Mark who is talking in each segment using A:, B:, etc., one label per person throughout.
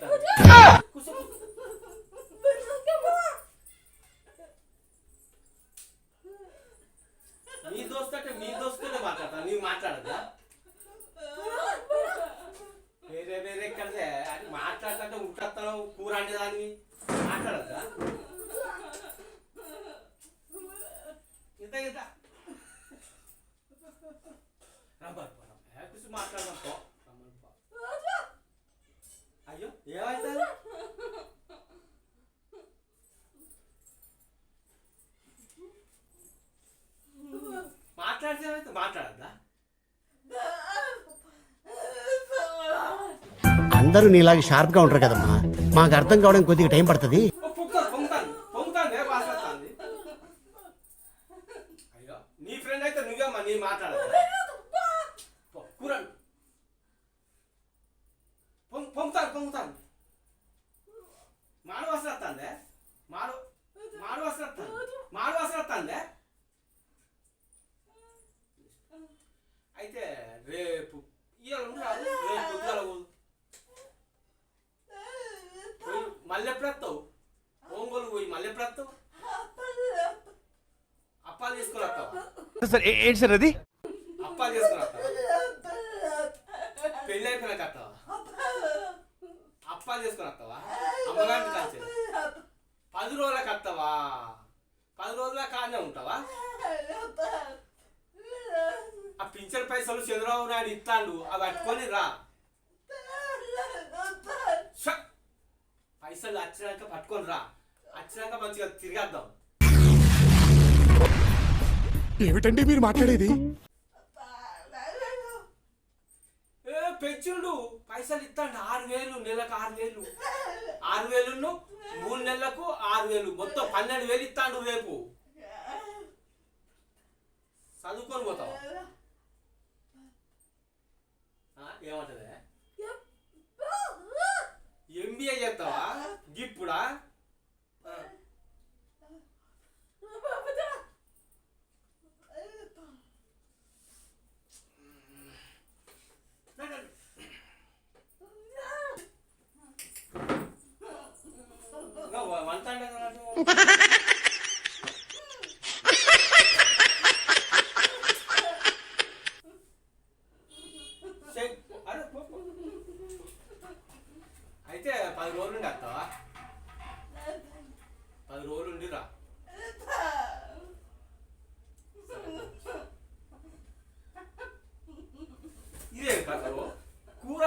A: మాట్లాడదానే మాట్లాడితే ఏమవుతుంది కూర్చో నీ దోస్తు అంటే మీ దోస్తునే మాట్లాడతా నీవు మాట్లాడదా వేరే వేరే ఎక్కడదే అది మాట్లాడుతుంటే ఉంటాను కూర అంటే దాన్ని
B: అందరూ నీలాగా షార్ప్గా ఉంటారు కదమ్మా. మాకు అర్థం కావడానికి కొద్దిగా టైం పడుతుంది
A: ఓ, పొంగుతాను పొంగుతాను పొంగుతాను ఏ భాష వస్తుంది అయ్యో నీ ఫ్రెండ్ అయితే నువ్వేమ్మా నీ మాట్లాడదు కూరండి పొంగు పొంగుతాను పొంగుతాను మాడు వాసన వస్తుంది మాడు మాడు వాసన వస్తుంది మాడు వాసన వస్తుంది అయితే రేపు ఇవాళ ఉండరాదు రేపు పొద్దుగాల పోదు పోయి మళ్ళీ ఎప్పుడు వస్తావు ఒంగోలు పోయి మళ్ళీ ఎప్పుడు వస్తావు అప్పాలు తీసుకుని వస్తావా
C: సార్ ఏ- ఏంటి సార్ అది?
A: అప్పాలు తీసుకుని వస్తావా పెళ్ళి అయిపోయినాక వస్తావా అప్పాలు తీసుకుని వస్తావా అమ్మగారికి కలిసి పది రోజులకు వస్తావా పది రోజుల కానే ఉంటావా? ఆ పింఛన్ పైసలు చంద్రబాబు నాయుడు ఇస్తాడు అవి పట్టుకొని రా. పైసలు వచ్చినాక పట్టుకొని రా. వచ్చినాక మంచిగా తిరిగేద్దాం.
C: ఏమిటండి మీరు మాట్లాడేది?
A: ఏ పైసలు ఇస్తాడు. ఆరు వేలు నెలకు ఆరు వేలు. ఆరు వేలు మూడు నెలలకు ఆరు వేలు. మొత్తం పన్నెండు వేలు ఇస్తాడు రేపు. చదువుకొని పోతావు?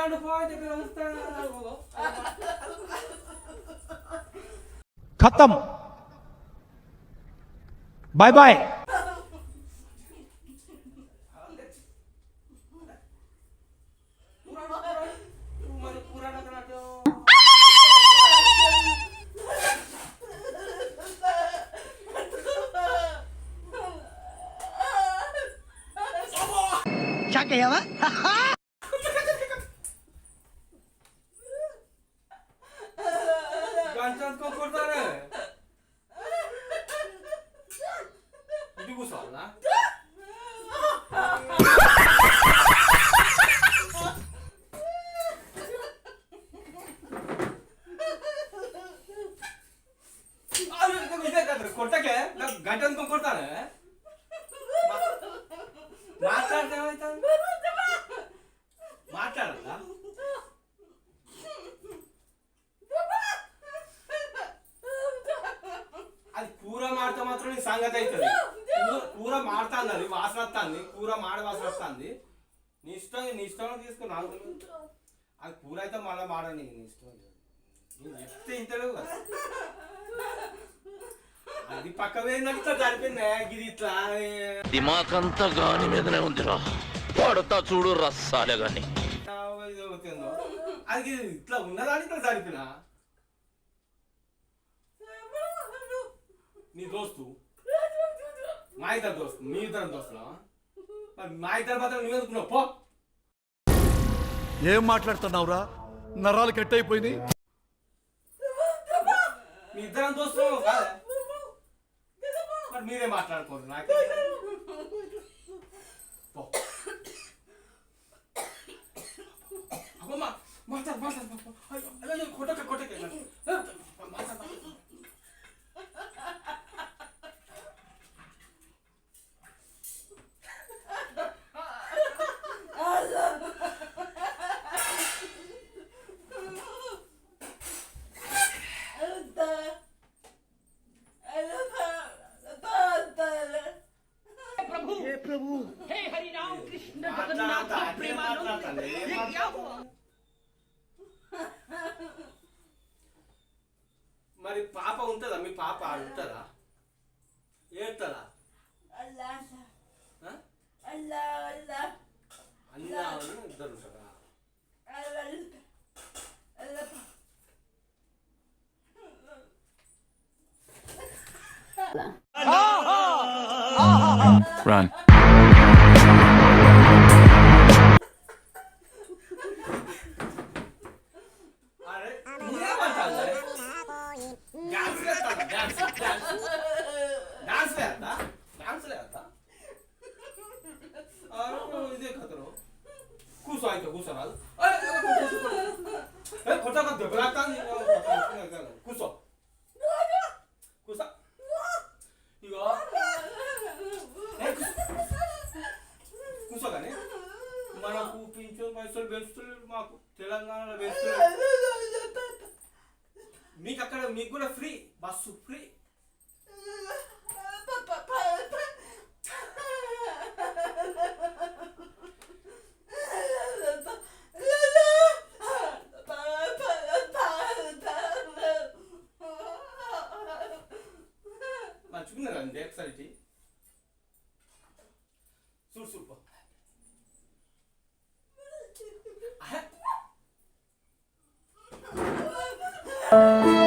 A: stand for the ground stand खत्म बाय बाय क्या कह సంగతి అవుతుంది. కూర మాడుతుంది అది వాసన వస్తుంది కూర మాడ వాసన వస్తుంది నీ ఇష్టం నీ ఇష్టం తీసుకుని నాకు తెలియదు. అది కూర అయితే మళ్ళీ మాడని నీ ఇష్టం నేను చెప్తే ఇంతలేవు కదా. అది పక్క పోయిందంటే జరిపింది ఇది ఇట్లా
D: దిమాకంతా గాని మీదనే ఉందిరా. పడతా చూడు రస్సాలే గాని.
A: అది ఇట్లా ఉన్నదాని ఇట్లా జరిపిన? నీ దోస్తు. మా ఇద్దరు దోస్తు మీ ఇద్దరు దోస్తులా? మరి మా ఇద్దరు మాత్రం నువ్వు ఎందుకున్నావు? పో.
E: ఏం మాట్లాడుతున్నావురా? నరాలు కట్ అయిపోయినాయి
A: మీ ఇద్దరం దోస్తు కాదా. మరి మీరే మాట్లాడుకోరు? నాకు పో. మాట్లాడు మాట్లాడు కొట్టక.
F: हे हरि राम कृष्ण
A: మాట్లాడతా,
F: जगन्नाथ
A: అదే
F: प्रेमानंद
A: మాట్లాడతాను, ఏం
F: ये क्या हुआ
A: మరి పాప ఉంటుందా మీ పాప ఆడ ఉంటుందా ఏడుతుందా ఆ? అన్నా అవును, ఇద్దరు ఉంటారా
D: Run.
A: 난스 난스였다 난스였다 아 그럼 이제 가도록. 구수하니까 구수하나. 아 이거 구수 에? 거자가 되버렸다니 수프리 나 죽는 거 아닌데 흑살이지? 술술 봐 뭐. 아.